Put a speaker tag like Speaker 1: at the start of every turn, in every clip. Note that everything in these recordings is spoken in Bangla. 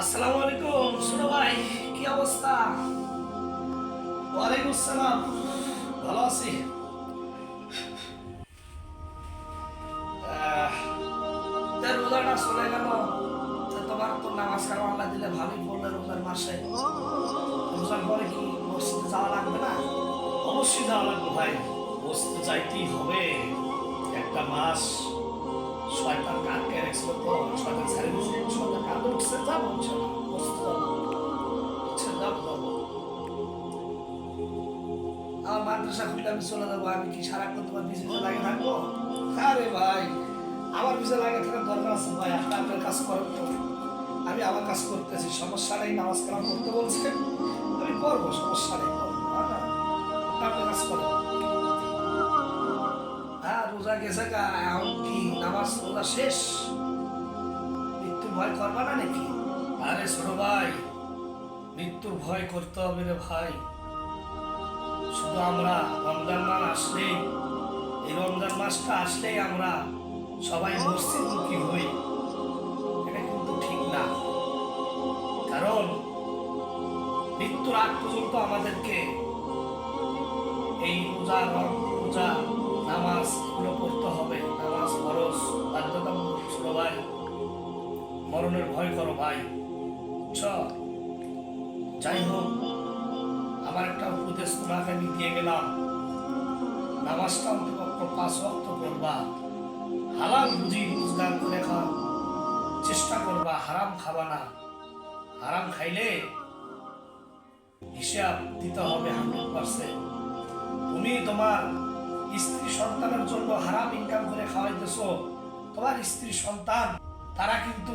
Speaker 1: আসসালামু আলাইকুম, ছোট ভাই, কি অবস্থা? ওয়ালাইকুম আসসালাম। ভালো আছি? রোজাটা চলে গেল। তোমার তো নামাজ কারও আল্লাহ দিলে ভালোই পড়লে রোজার মাসে। রোজার পরে কি মসজিদে যাওয়া লাগবে না?
Speaker 2: অবশ্যই যাওয়া লাগবে ভাই। বসতে যাইতেই হবে। একটা মাস,
Speaker 1: শয়তান কাটকে রেখেছিল তো? শয়তান মাদ্রাসা খুলে আমি চলে লাগে থাকব দরকার আছে ভাই একটা আপনার কাজ করেন তো আমি আমার কাজ করতেছি সমস্যা নেই নামাজ কালাম করতে বলছেন আমি করব সমস্যা নেই হ্যাঁ, আপনি কাজ করেন হ্যাঁ রোজা গেছে এখন কি নামাজ রোজা শেষ ভয় করবা না নাকি? আরে ছোট ভাই, মৃত্যুর ভয় করতে হবে রে ভাই। শুধু আমরা রমজান মাস আসলেই, এই রমজান মাসটা আসলেই আমরা সবাই মসজিদমুখী হই। এটা কিন্তু ঠিক না। কারণ, মৃত্যুর আগ পর্যন্ত আমাদেরকে এই পূজা রোজা নামাজ এগুলো পড়তে হবে। মরণের ভয় করো ভাই। বুঝছ? যাই হোক, আমার একটা উপদেশ তোমাকে আমি দিয়ে গেলাম। নামাজটা অন্তত পাঁচ ওয়াক্ত পড়বা। হালাল রুজি রোজগার করে খাওয়া চেষ্টা করবা, হারাম খাবা না। হারাম খাইলে হিসাব দিতে হবে হান্ড্রেড পার্সেন্ট। তুমি তোমার স্ত্রী সন্তানের জন্য হারাম ইনকাম করে খাওয়াইতেছ। তোমার স্ত্রী সন্তান তারা কিন্তু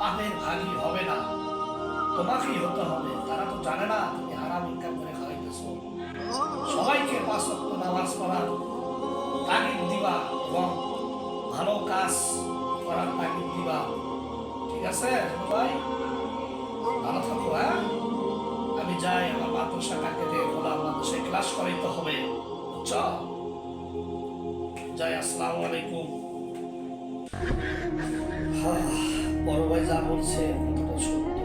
Speaker 1: পাপের ভাগী হবে না। তোমাকেই হতে হবে। তারা তো জানে না তুমি হারাম ইনকাম করে খাওয়াইতেছো। সবাইকে পাঁচ নামাজ পড়ার তাগিদ দিবা এবং ভালো কাজ করার তাগিদ দিবা। ঠিক আছে সবাই ভালো থাকো হ্যাঁ? আমি যাই, আমার মাদ্রাসা কাকে দিয়ে খোলা মাদ্রাসায় ক্লাস করাইতে হবে। চ যাই, আসসালামু আলাইকুম। বড় ভাই যা বলছে, কতটা সত্য?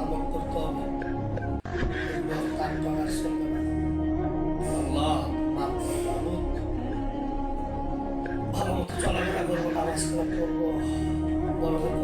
Speaker 1: আমল করতে হবে। ভালো মতো চলাফেরা করব, নামাজ বড় করব